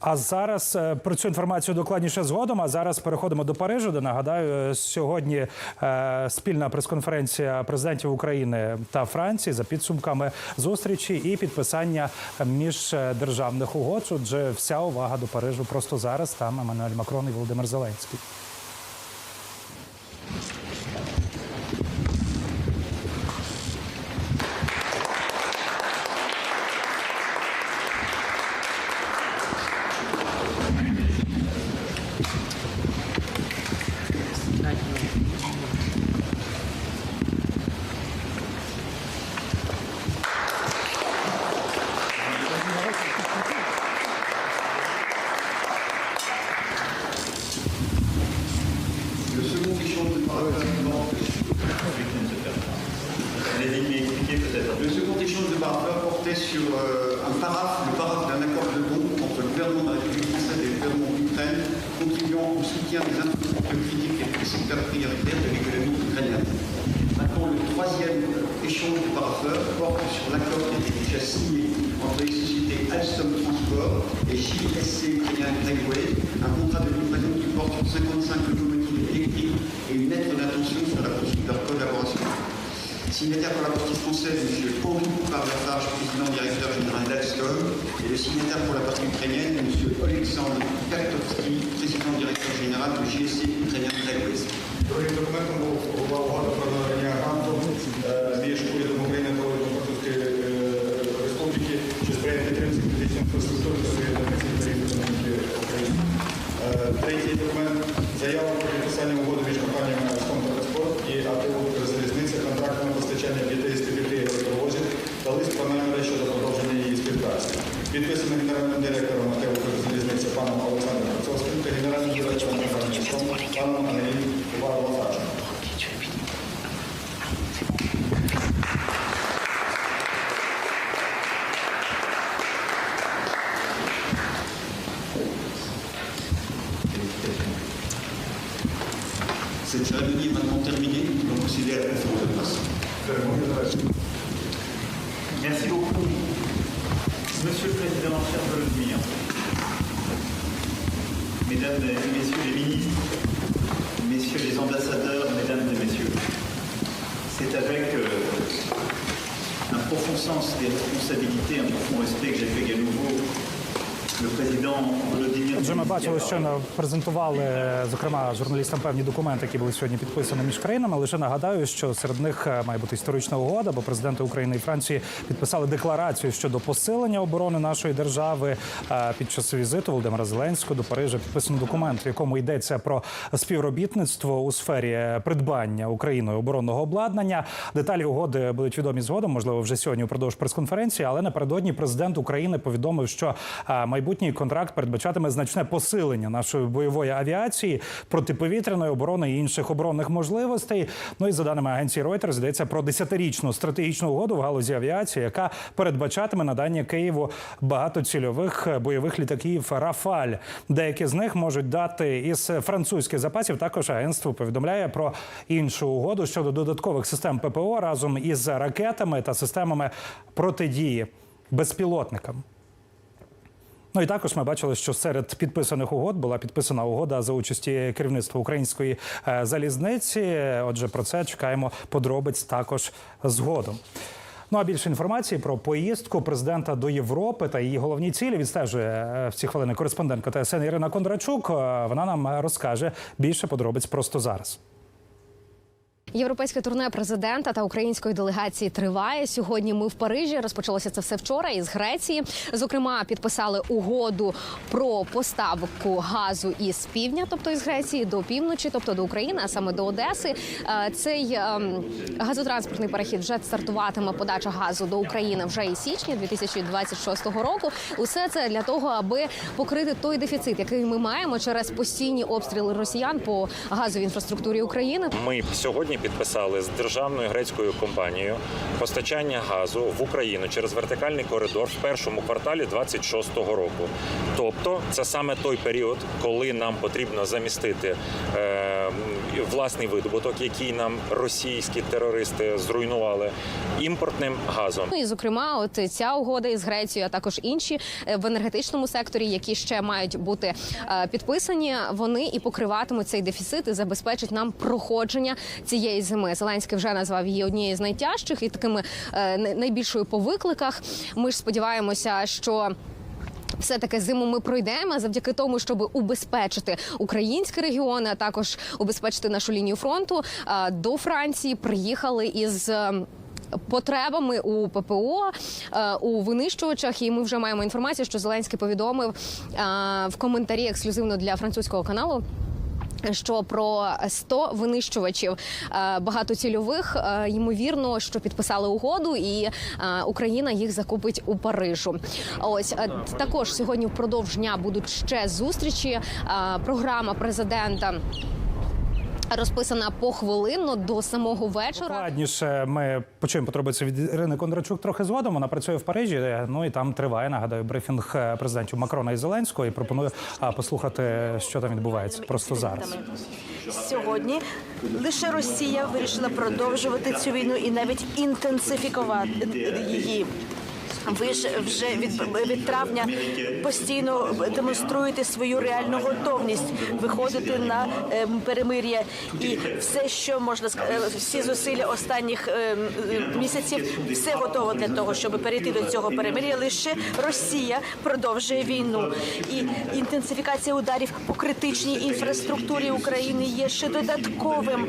А зараз е, про цю інформацію докладніше згодом. А зараз переходимо до Парижу, де нагадаю, сьогодні е, спільна прес-конференція президентів України та Франції за підсумками зустрічі і підписання міждержавних угод. Отже, вся увага до Парижу просто зараз. Там Еммануель Макрон і Володимир Зеленський. Signataire pour la partie française, M. Henri Poupard-Lafarge, président directeur général d'Alstom, et le signataire pour la partie ukrainienne, M. Alexandre Kartovski, président directeur général de JSC Ukrainian Railways. Другим документом був- була угода про надання гранту е, між урядом України та урядом Французької е, Республіки, що сприяє підтримці критичної інфраструктури та соєднання економіки України. Е, Третій документ заява про підписання угоди між компаніями Subhanahu wa ta'ala. Отже, ми бачили, la презентували зокрема журналістам певні документи, які були сьогодні підписані між країнами. Лише нагадаю, що серед них е, має бути історична угода, бо президенти України і Франції підписали декларацію щодо посилення оборони нашої держави. Е, Під час візиту Володимира Зеленського до Парижа підписано документ, в якому йдеться про співробітництво у сфері придбання Україною оборонного обладнання. Деталі угоди будуть відомі згодом, можливо, вже сьогодні упродовж прес-конференції. Але напередодні президент України повідомив, що е, майбутній контракт передбачатиме значне посилення нашої бойової авіації, протиповітряної оборони і інших оборонних можливостей. Ну і за даними агенції Reuters, йдеться про десятирічну стратегічну угоду в галузі авіації, яка передбачатиме надання Києву багатоцільових бойових літаків Рафаль. Деякі з них можуть дати із французьких запасів. Також агентство повідомляє про іншу угоду щодо додаткових систем ППО разом із ракетами та системами протидії безпілотникам. Ну і також ми бачили, що серед підписаних угод була підписана угода за участі керівництва української е, залізниці. Отже, про це чекаємо подробиць також згодом. Ну а більше інформації про поїздку президента до Європи та її головні цілі відстежує е, в ці хвилини кореспондентка ТСН Ірина Кондрачук. Е, Вона нам розкаже більше подробиць просто зараз. Європейське турне президента та української делегації триває. Сьогодні ми в Парижі. Розпочалося це все вчора із Греції. Зокрема, підписали угоду про поставку газу із півдня, тобто із Греції до півночі, тобто до України, а саме до Одеси. Е, Цей ем, газотранспортний перехід вже стартуватиме подача газу до України вже і січня 2026 року. Усе це для того, аби покрити той дефіцит, який ми маємо через постійні обстріли росіян по газовій інфраструктурі України. Ми сьогодні підписали з державною грецькою компанією постачання газу в Україну через вертикальний коридор в першому кварталі 26-го року. Тобто, це саме той період, коли нам потрібно замістити е, власний видобуток, який нам російські терористи зруйнували, імпортним газом. Ну і зокрема, от ця угода із Грецією, а також інші е, в енергетичному секторі, які ще мають бути е, підписані, вони і покриватимуть цей дефіцит і забезпечать нам проходження цієї зими. Зеленський вже назвав її однією з найтяжчих і такими е, найбільшою по викликах. Ми ж сподіваємося, що. Все таки зиму ми пройдемо завдяки тому, щоб убезпечити українські регіони, а також убезпечити нашу лінію фронту. До Франції приїхали із. е, Потребами у ППО е, у винищувачах, і ми вже маємо інформацію, що Зеленський повідомив е, в коментарі ексклюзивно для французького каналу. Що про 100 винищувачів е, багатоцільових е, ймовірно, що підписали угоду, і е, Україна їх закупить у Парижу. Ось також сьогодні впродовж дня будуть ще зустрічі. Програма президента. Розписана похвилинно до самого вечора. Докладніше ми почуємо подробиці від Ірини Кондрачук трохи згодом. Вона працює в Парижі. Ну і там триває нагадаю брифінг е, президентів Макрона і Зеленського. І пропоную послухати, що там відбувається просто зараз. Сьогодні лише Росія вирішила продовжувати цю війну і навіть інтенсифікувати її. Ви ж вже від, від травня постійно демонструєте свою реальну готовність виходити на ем, перемир'я, і все, що можна е, всі зусилля останніх ем, е, місяців, все готово для того, щоб перейти до цього перемир'я. Лише Росія продовжує війну, і інтенсифікація ударів по критичній інфраструктурі України є ще додатковим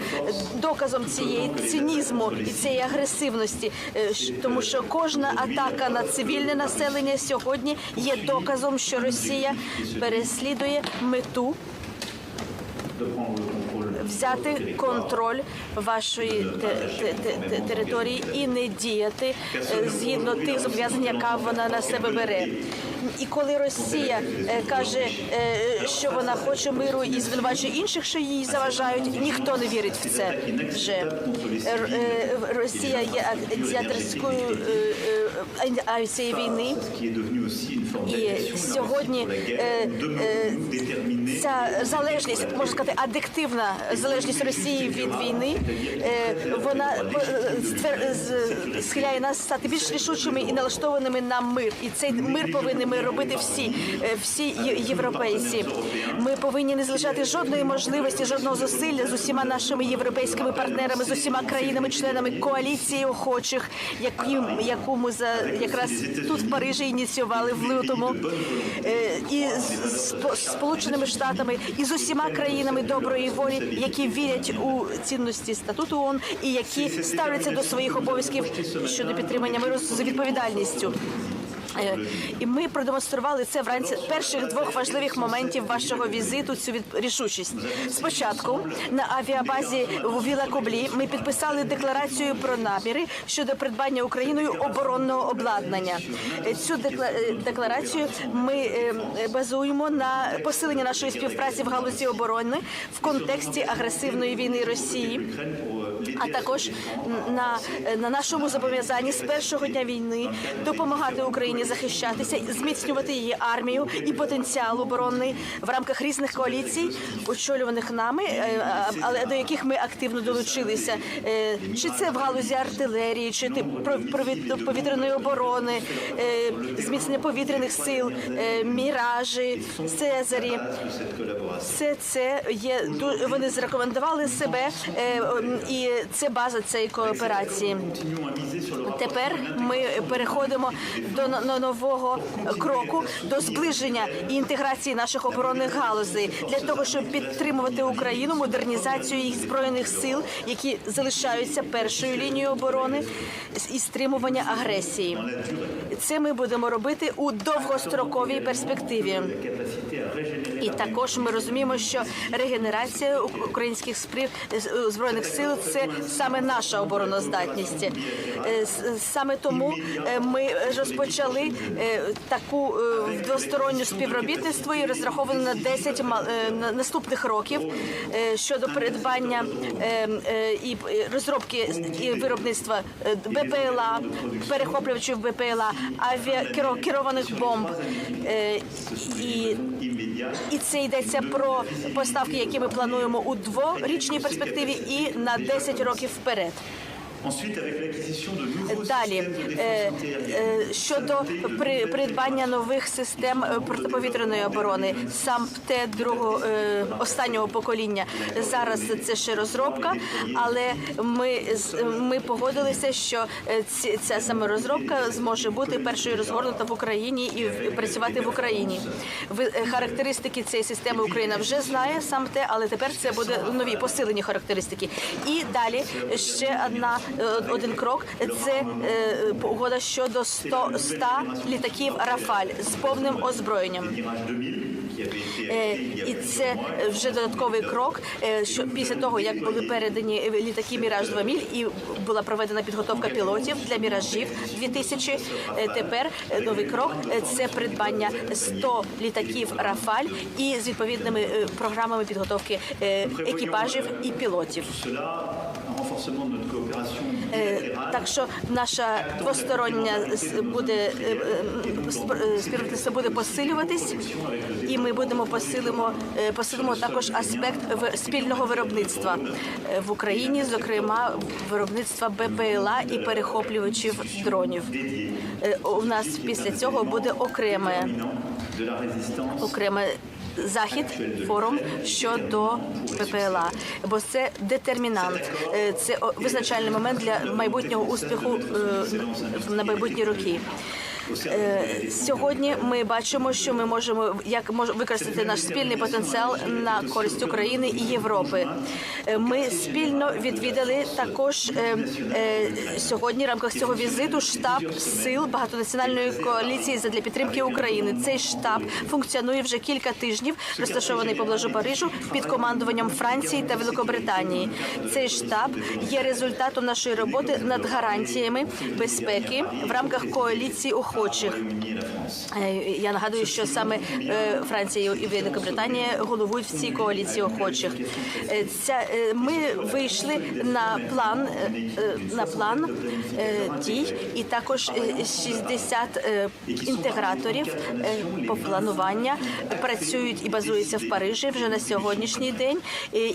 доказом цієї цинізму і цієї агресивності, Е, тому що кожна атака на цивільне населення сьогодні є доказом, що Росія переслідує мету взяти контроль вашої те- те- те- те- території і не діяти е, згідно тих зобов'язань, яка вона на себе бере. І коли Росія е, каже, е, що вона хоче миру і звинувачує інших, що їй заважають, ніхто не вірить в це вже. Е, Росія є ініціаторською цієї війни. І сьогодні ця залежність, можна сказати, адиктивна залежність Росії від війни, вона схиляє нас стати більш рішучими і налаштованими на мир. І цей мир повинні ми робити всі, е, всі європейці. Ми повинні не залишати жодної можливості, жодного зусилля з усіма нашими європейськими партнерами, з усіма країнами-членами коаліції охочих, які, яку ми за якраз тут в Парижі ініціювали в лютому, е, і з Сполученими Штатами, і з усіма країнами доброї волі, які вірять у цінності статуту ООН і які ставляться до своїх обов'язків щодо підтримання миру з відповідальністю. Е, І ми продемонстрували це вранці перших двох важливих моментів вашого візиту. Цю від- рішучість. Спочатку на авіабазі в Вілакоблі ми підписали декларацію про наміри щодо придбання Україною оборонного обладнання. Е, Цю е, декларацію ми базуємо на посиленні нашої співпраці в галузі оборони в контексті агресивної війни Росії а також на, на нашому зобов'язанні з першого дня війни допомагати Україні захищатися, зміцнювати її армію і потенціал оборонний в рамках різних коаліцій, очолюваних нами, е, але до яких ми активно долучилися. Е, Чи це в галузі артилерії, чи повітряної оборони, е, зміцнення повітряних сил, міражі, Цезарі. Все це є вони зарекомендували себе, і це база цієї кооперації. Тепер ми переходимо до но- но- нового кроку до зближення і інтеграції наших оборонних галузей для того, щоб підтримувати Україну, модернізацію їх збройних сил, які залишаються першою лінією оборони і стримування агресії. Це ми будемо робити у довгостроковій перспективі. І також ми розуміємо, що регенерація українських збройних сил це це саме наша обороноздатність. Саме тому е, ми розпочали е, таку е, двосторонню співробітництво і розраховано на 10 ма- е, на- наступних років щодо придбання і розробки і виробництва БПЛА, перехоплювачів БПЛА, авіакерованих бомб. І і це йдеться про поставки, які ми плануємо у дворічній перспективі, і на 10 років вперед. Далі е, е, щодо при, придбання нових систем е, протиповітряної оборони, сам те другого останнього покоління. Зараз це ще розробка, але ми ми погодилися, що ця саме розробка зможе бути першою розгорнута в Україні і працювати в Україні. Характеристики цієї системи Україна вже знає сам те, але тепер це буде нові посилені характеристики. І далі ще одна один крок. Це е, угода щодо 100, 100 літаків Рафаль з повним озброєнням. Mirage 2000, qui avait été Е, І це вже додатковий крок. е, Що після того, як були передані е, літаки Міраж 2 міль і була проведена підготовка пілотів для міражів 2000, е, Тепер е, новий крок е, це придбання 100 літаків Рафаль і з відповідними е, програмами підготовки е, екіпажів і пілотів. Так що наша двостороння буде е, е, сп- е, співробітництво буде посилюватись, і ми будемо посилимо е, посилимо також аспект в- спільного виробництва. Е, в Україні, зокрема виробництва БПЛА і перехоплювачів дронів. Е, У нас після цього буде окреме окреме захід форум щодо ППЛА, бо це детермінант, Е, це визначальний момент для майбутнього успіху е, на майбутні роки. Е, Сьогодні ми бачимо, що ми можемо як мож використати наш спільний потенціал на користь України і Європи. Е, Ми спільно відвідали також е, сьогодні в рамках цього візиту штаб сил багатонаціональної коаліції задля підтримки України. Цей штаб функціонує вже кілька тижнів, розташований поближу Парижу під командуванням Франції та Великобританії. Цей штаб є результатом нашої роботи над гарантіями безпеки в рамках коаліції охочих. Е, Я нагадую, що саме е, Франція і Великобританія головують в цій коаліції охочих. Е, Ця ми вийшли на план на план дій, і також е, 60 е, інтеграторів по планування працюють і базуються в Парижі вже на сьогоднішній день,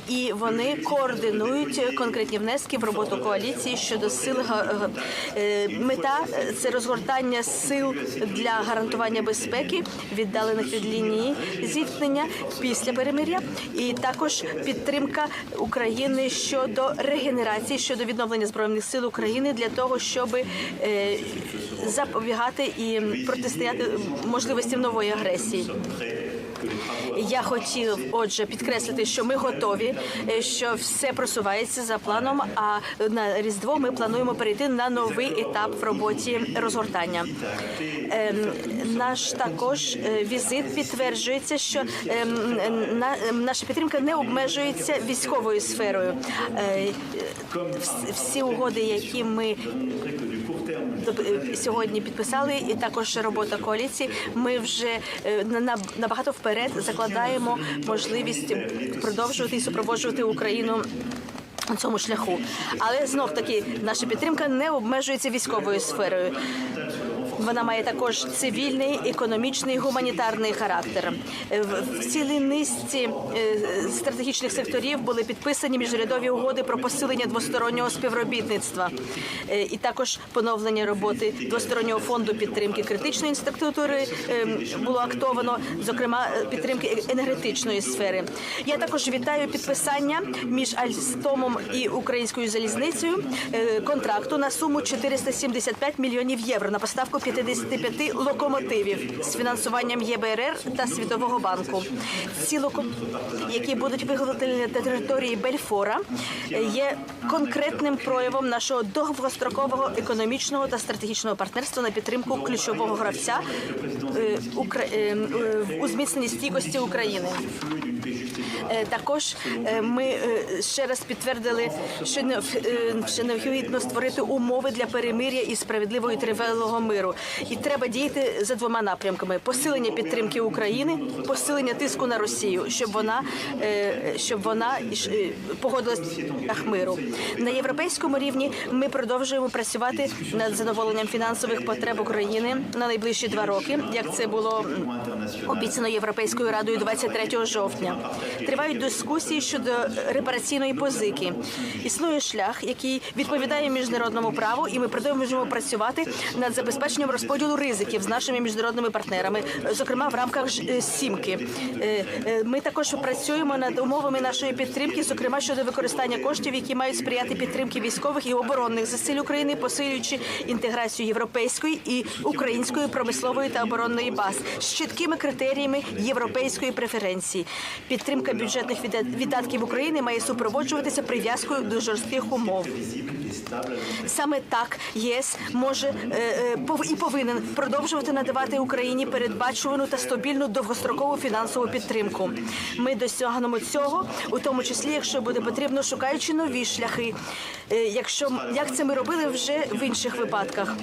і вони координують конкретні внески в роботу коаліції щодо сил мета це розгортання сил для гарантування безпеки, віддалених від лінії зіткнення після перемиря, і також підтримка України щодо регенерації щодо відновлення збройних сил України для того, щоб е, запобігати і протистояти можливостям нової агресії. Я хотів, отже, підкреслити, що ми готові, е, що все просувається за планом. А на різдво ми плануємо перейти на новий етап в роботі розгортання. Ем, Наш також е, візит підтверджується, що ем, ем, наша підтримка не обмежується військовою сферою. Е, Всі угоди, які ми Тоб- е, сьогодні підписали, і також робота коаліції. Ми вже на- на- набагато вперед закладаємо можливість продовжувати і супроводжувати Україну. На цьому шляху, але знов таки наша підтримка не обмежується військовою сферою. Вона має також цивільний, економічний, гуманітарний характер. Е, В цілій низці е, стратегічних секторів були підписані міжрядові угоди про посилення двостороннього співробітництва Е, і також поновлення роботи двостороннього фонду підтримки критичної інфраструктури е, було актовано, зокрема підтримки енергетичної сфери. Я також вітаю підписання між Альстомом і українською залізницею контракту на суму 475 мільйонів євро на поставку 55 локомотивів з фінансуванням ЄБРР та Світового банку. Ці локо... які будуть виготовлені на території Бельфора, є конкретним проявом нашого довгострокового економічного та стратегічного партнерства на підтримку ключового гравця е, е, е, у зміцненні стійкості України. Також ми ще раз підтвердили, що необхідно створити умови для перемир'я і справедливого і тривалого миру. І треба діяти за двома напрямками: посилення підтримки України, посилення тиску на Росію, щоб вона е, щоб вона е, погодилась на. На європейському рівні ми продовжуємо працювати над задоволенням фінансових потреб України на найближчі два роки, як це було обіцяно Європейською радою 23 жовтня. Тривають дискусії щодо репараційної позики. Існує шлях, який відповідає міжнародному праву, і ми продовжуємо працювати над забезпеченням розподілу ризиків з нашими міжнародними партнерами, зокрема в рамках е, сімки. Е, е, Ми також працюємо над умовами нашої підтримки, зокрема щодо використання коштів, які мають сприяти підтримки військових і оборонних зусиль України, посилюючи інтеграцію європейської і української промислової та оборонної баз з чіткими критеріями європейської преференції. Підтримка бюджетних відда- видатків України має супроводжуватися прив'язкою до жорстких умов. Саме так ЄС може е, е, і повинен продовжувати надавати Україні передбачувану та стабільну довгострокову фінансову підтримку. Ми досягнемо цього, у тому числі, якщо буде потрібно, шукаючи нові шляхи. Е, Якщо як це ми робили вже в інших випадках.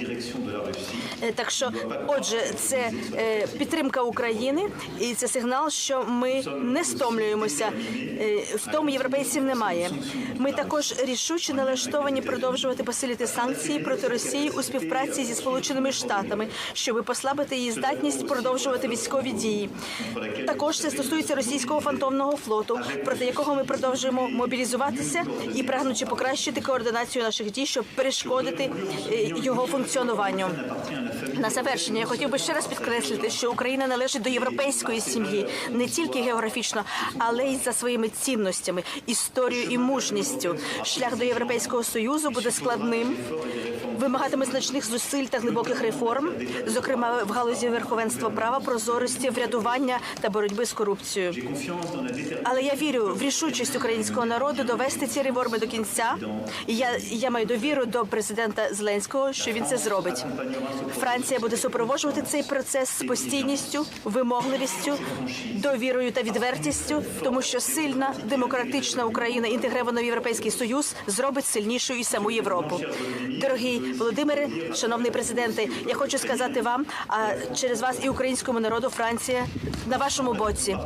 Е, Так що, отже, це е, підтримка України, і це сигнал, що ми не стомлюємося. В тому європейців немає. Ми також рішуче налаштовані продовжувати посилити санкції проти Росії у співпраці зі Сполученими Штатами, щоб послабити її здатність продовжувати військові дії. Також це стосується російського фантомного флоту, проти якого ми продовжуємо мобілізуватися і прагнучи покращити координацію наших дій, щоб перешкодити е, його функціонуванню. На завершення я хотів би ще раз підкреслити, що Україна належить до європейської сім'ї не тільки географічно, але й за своїми цінностями, історією і мужністю. Шлях до європейського союзу буде складним, вимагатиме значних зусиль та глибоких реформ, зокрема в галузі верховенства права, прозорості, врядування та боротьби з корупцією. Але я вірю в рішучість українського народу довести ці реформи до кінця. І я, я маю довіру до президента Зеленського, що він це зробить. Франція буде супроводжувати цей процес з постійністю, вимогливістю, довірою та відвертістю, тому що сильна демократична Україна, інтегрована в європейський союз, зробить сильнішою і саму Європу. Дорогий Володимире, шановний президенте, я хочу сказати вам, а через вас і українському народу Франція на вашому боці.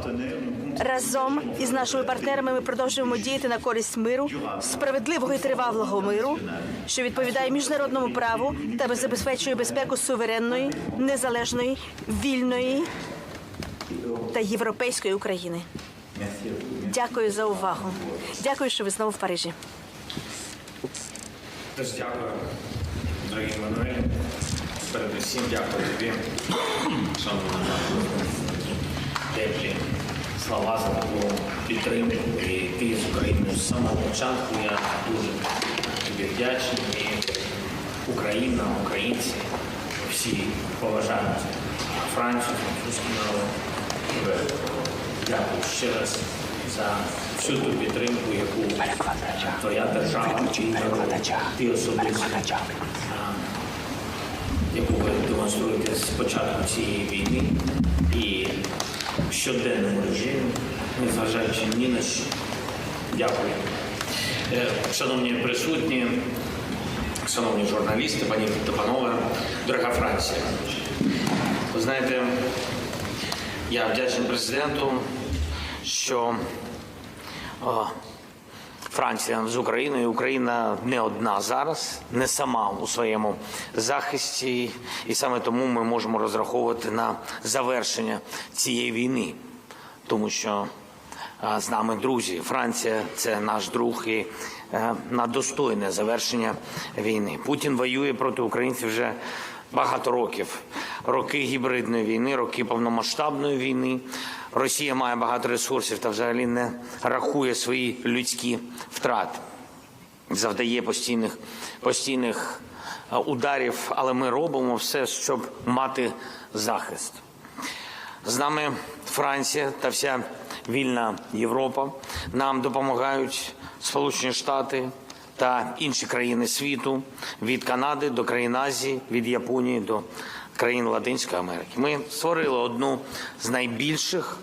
Разом із нашими партнерами ми продовжуємо діяти на користь миру, справедливого і тривалого миру, що відповідає міжнародному праву та забезпечує безпеку суверенної, незалежної, вільної та європейської України. Дякую за увагу. Дякую, що ви знову в Парижі. Дякую, дорогі Мануелі. Передусім дякую тобі, шановна теплі слова за таку підтримку. І ти з Україною з самого початку. Я дуже тобі вдячний. І Україна, українці, всі поважають Францію, французький народ. Дякую ще раз за всю ту підтримку, яку твоя держава, ти особисто, яку ви демонструєте з початку цієї війни і в щоденному режимі, незважаючи ні на що. Дякую. Е, Шановні присутні, шановні журналісти, пані та панове, дорога Франція. Ви знаєте, я вдячний президенту, що Франція з Україною. Україна не одна зараз, не сама у своєму захисті, і саме тому ми можемо розраховувати на завершення цієї війни, тому що з нами друзі. Франція це наш друг і е, на достойне завершення війни. Путін воює проти українців вже багато років. Роки гібридної війни, роки повномасштабної війни. Росія має багато ресурсів та взагалі не рахує свої людські втрати. Завдає постійних, постійних е, ударів, але ми робимо все, щоб мати захист. З нами Франція та вся вільна Європа. Нам допомагають Сполучені Штати та інші країни світу від Канади до країн Азії, від Японії до країн Латинської Америки. Ми створили одну з найбільших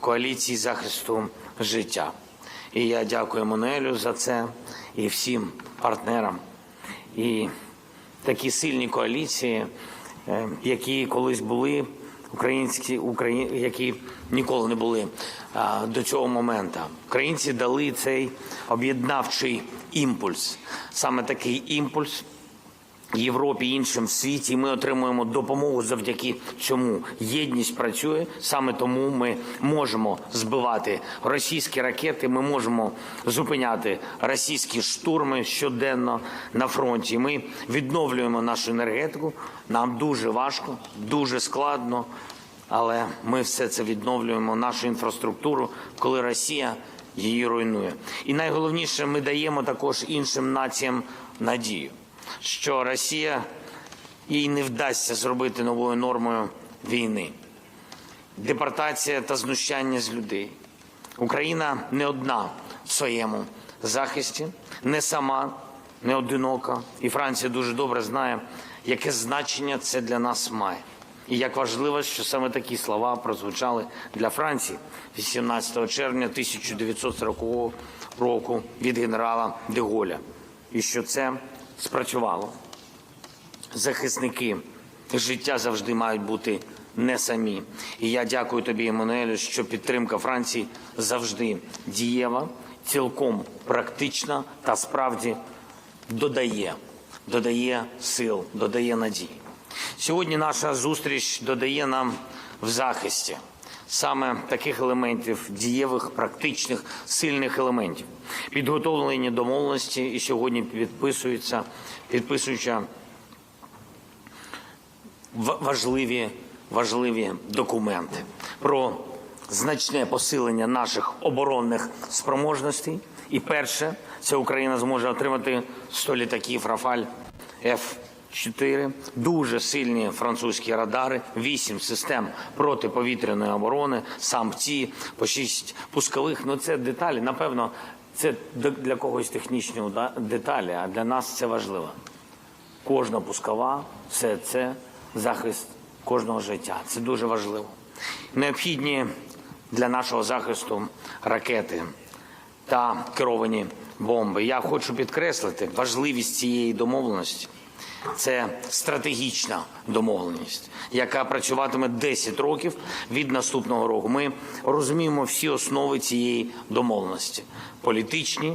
коаліцій захисту життя. І я дякую Мануелю за це і всім партнерам. І такі сильні коаліції, е, які колись були українські, Украї... які ніколи не були а, до цього моменту. Українці дали цей об'єднавчий імпульс. Саме такий імпульс Європі, іншим в світі. Ми отримуємо допомогу завдяки цьому. Єдність працює. Саме тому ми можемо збивати російські ракети. Ми можемо зупиняти російські штурми щоденно на фронті. Ми відновлюємо нашу енергетику. Нам дуже важко, дуже складно. Але ми все це відновлюємо, нашу інфраструктуру, коли Росія її руйнує. І найголовніше, ми даємо також іншим націям надію що Росія їй не вдасться зробити новою нормою війни. Депортація та знущання з людей. Україна не одна в своєму захисті, не сама, не одинока. І Франція дуже добре знає, яке значення це для нас має. І як важливо, що саме такі слова прозвучали для Франції 18 червня 1940 року від генерала Деголя. І що це спрацювало. Захисники життя завжди мають бути не самі. І я дякую тобі, Еммануелю, що підтримка Франції завжди дієва, цілком практична та справді додає, додає сил, додає надії. Сьогодні наша зустріч додає нам в захисті саме таких елементів, дієвих, практичних, сильних елементів. Підготовлені домовленості і сьогодні підписуються, підписуючи ва- важливі, важливі документи про значне посилення наших оборонних спроможностей. І перше, це Україна зможе отримати 100 літаків Рафаль Ф. 4, дуже сильні французькі радари, 8 систем протиповітряної оборони, самці, по 6 пускових. Ну це деталі. Напевно, це для когось технічні деталі, а для нас це важливо. Кожна пускова, все це захист кожного життя. Це дуже важливо. Необхідні для нашого захисту ракети та керовані бомби. Я хочу підкреслити важливість цієї домовленості. Це стратегічна домовленість, яка працюватиме 10 років від наступного року. Ми розуміємо всі основи цієї домовленості: політичні,